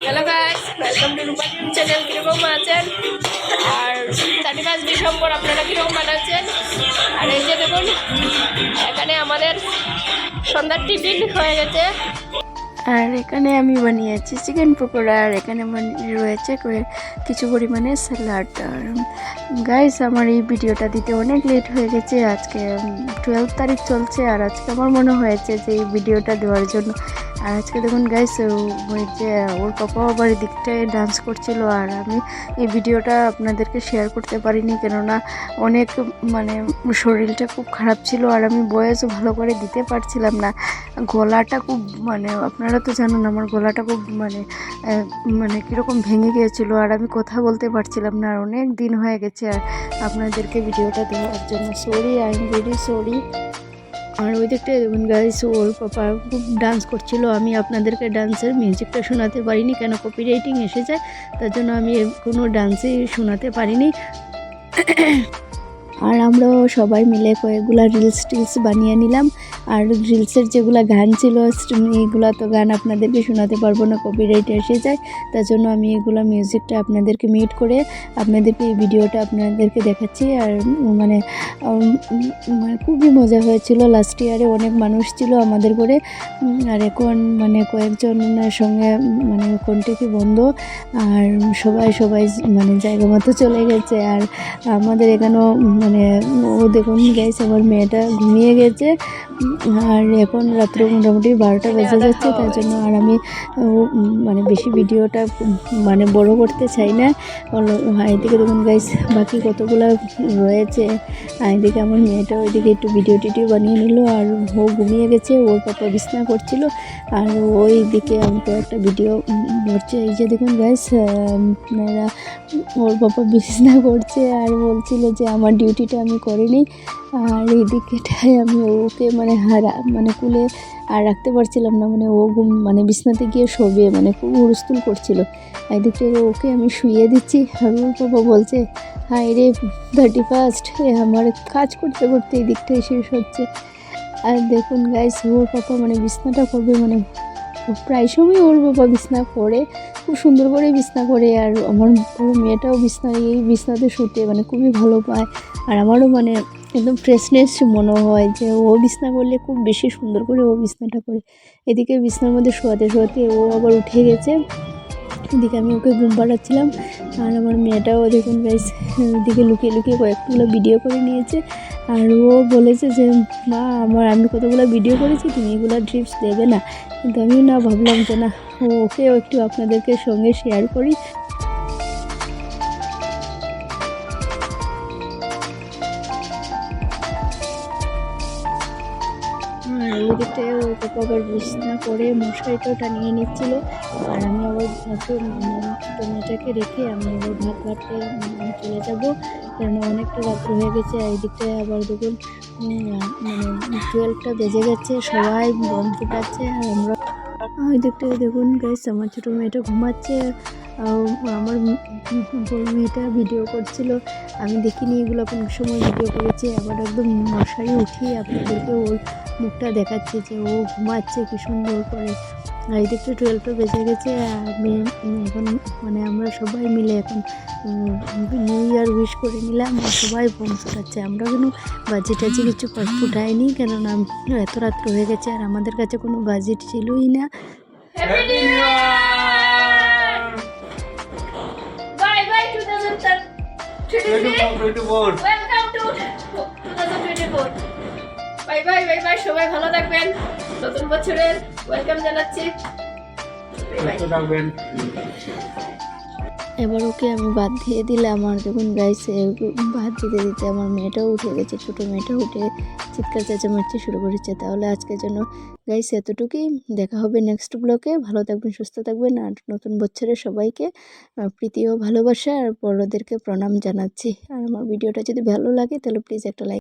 Hello guys welcome to channel কীরকম আছেন আর thirty first December আপনারা কীরকম আর এই যে দেখুন, এখানে আমাদের সন্ধ্যার টিফিন হয়ে গেছে। আর এখানে আমি বানিয়েছি চিকেন পকোড়া, আর এখানে রয়েছে কিছু পরিমাণে স্যালাড। আর গাইস আমার এই ভিডিওটা দিতে অনেক লেট হয়ে গেছে। আজকে টুয়েলভ তারিখ চলছে, আর আজকে আমার মনে হয়েছে যে এই ভিডিওটা দেওয়ার জন্য আর আজকে দেখুন গাইস ওই যে ওর পাপা আবার দিকটায় ডান্স করছিল আর আমি এই ভিডিওটা আপনাদেরকে শেয়ার করতে পারিনি কেননা অনেক মানে শরীরটা খুব খারাপ ছিল আর আমি বয়সও ভালো করে দিতে পারছিলাম না। গলাটা খুব মানে আপনারা তো জানেন আমার গলাটা খুব মানে মানে কীরকম ভেঙে গিয়েছিল আর আমি কথা বলতে পারছিলাম না আর অনেক দিন হয়ে গেছে আর আপনাদেরকে ভিডিওটা দেওয়ার জন্য। Sorry I am very sorry আর ওই দিকটা দেখুন গাইস ওর পাপা খুব ডান্স করছিল। আমি আপনাদেরকে ডান্সের মিউজিকটা শোনাতে পারিনি, কেন কপিরাইটিং এসে যায় তার জন্য আমি কোনো ডান্সই শোনাতে পারিনি। আর আমরাও সবাই মিলে কয়েকগুলা রিলস টিলস বানিয়ে নিলাম। আর রিলসের যেগুলো গান ছিল এইগুলো তো গান আপনাদেরকে শোনাতে পারব না কপিরাইট এসে যায়। তার জন্য আমি এগুলো মিউজিকটা আপনাদেরকে মিট করে আপনাদেরকে এই ভিডিওটা আপনাদেরকে দেখাচ্ছি। আর মানে মানে খুবই মজা হয়েছিল। লাস্ট ইয়ারে অনেক মানুষ ছিল আমাদের করে আর এখন মানে কয়েকজনের সঙ্গে মানে কন্টেক্টই বন্ধ? আর সবাই সবাই মানে জায়গা মতো চলে গেছে। আর আমাদের এখানেও মানে ও দেখুন গাইস আমার মেয়েটা ঘুমিয়ে গেছে। আর এখন রাত্রে মোটামুটি বারোটা বেজে যাচ্ছে, তার জন্য আর আমি মানে বেশি ভিডিওটা মানে বড় করতে চাই না। আর এদিকে দেখুন গাইস বাকি কতগুলো রয়েছে এদিকে আমার মেয়েটা ওইদিকে একটু ভিডিও টিডিও বানিয়ে নিল, আর ও ঘুমিয়ে গেছে, ওর পাপা বিছনা করছিল আর ওই দিকে আমি তো একটা ভিডিও করছে এই যে দেখুন গাইস আপনারা ওর বাবা বিছনা করছে আর বলছিল যে আমার ডিউটিটা আমি করিনি আর এই দিকেটায় আমি ওকে মানে হারা মানে কুলে আর রাখতে পারছিলাম না মানে ও ঘুম মানে বিছনাতে গিয়ে শোবে মানে খুব হুড়স্থুল করছিল। এই দিকটায় ওকে আমি শুয়ে দিচ্ছি। আর ওর বাবা বলছে হাই রে থার্টি ফার্স্ট আমার কাজ করতে করতে এই দিকটাই শেষ হচ্ছে আর দেখুন গাইস ওর পাপা মানে বিছনাটা করবে মানে প্রায় সময় ওর বাবা বিছনা করে, খুব সুন্দর করে বিছনা করে। আর আমার মেয়েটাও বিছনা, এই বিছনাতে শুতে মানে খুবই ভালো পায়। আর আমারও মানে একদম ফ্রেশনেস মনে হয় যে ও বিছনা করলে খুব বেশি সুন্দর করে ও বিছনাটা করে। এদিকে বিছনার মধ্যে শোয়াতে শোয়াতে ও আবার উঠে গেছে। এদিকে আমি ওকে ঘুম পাড়াচ্ছিলাম। আর আমার মেয়েটাও দেখুন গাইস এদিকে লুকিয়ে লুকিয়ে কয়েকগুলো ভিডিও করে নিয়েছে। আর ও বলেছে যে, মা, আমার আমি কতগুলো ভিডিও করেছি, তুমি এগুলো ড্রিপস দেবে না। কিন্তু আমি না ভাবলাম যে, না ওকেও একটু আপনাদেরকে সঙ্গে শেয়ার করি। আর ওই দিকটায় ও আবার বিছনা করে মশারিটাও টানিয়ে নিচ্ছিল। আর আমি আবার মেয়েটাকে রেখে আমি আবার ভাত ভাততে চলে যাব। কারণ অনেকটা রাত্র হয়ে গেছে, আর এই দিকটায় আবার দেখুন মানে টুয়েলভটা বেজে গেছে, সবাই বম ফুটাচ্ছে আর আমরা ওই দিকটায় দেখুন গাইস আমার ছোটো মেয়েটা ঘুমাচ্ছে। আমার মেয়েটা ভিডিও করছিল। আমি দেখিনি এগুলো, কোন সময় ভিডিও করেছি। আবার একদম মশারি উঠিয়ে আপনাদেরকে ওর মুখটা দেখাচ্ছে যে ও ঘুমাচ্ছে, কি সুন্দর করে। এই দিকটা টুয়েলভটা বেজে গেছে, আর আমি এখন মানে আমরা সবাই মিলে এখন নিউ ইয়ার উইশ করে নিলাম সবাই বোম ফুটাচ্ছে আমরা কোনো বাজেট টাজে কিছু ফুটাইনি কেননা এত রাত্র হয়ে গেছে, আর আমাদের কাছে কোনো বাজেট ছিলই না। 2023 welcome to 2024 bye bye bye bye সবাই ভালো থাকবেন। নতুন বছরের ওয়েলকাম জানাচ্ছি। বাই বাই এবার ওকে আমি বাদ দিয়ে দিলাম আর দেখুন গাইছে বাদ দিতে দিতে আমার মেয়েটাও উঠে গেছে, ছোটো মেয়েটাও উঠে চিৎকার চেঁচামেচি শুরু করেছে। তাহলে আজকের জন্য গাইস এতটুকুই। দেখা হবে নেক্সট ব্লকে ভালো থাকবেন, সুস্থ থাকবেন। আর নতুন বছরের সবাইকে প্রীতি ও ভালোবাসা আর বড়োদেরকে প্রণাম জানাচ্ছি। আর আমার ভিডিওটা যদি ভালো লাগে, তাহলে প্লিজ একটা লাইক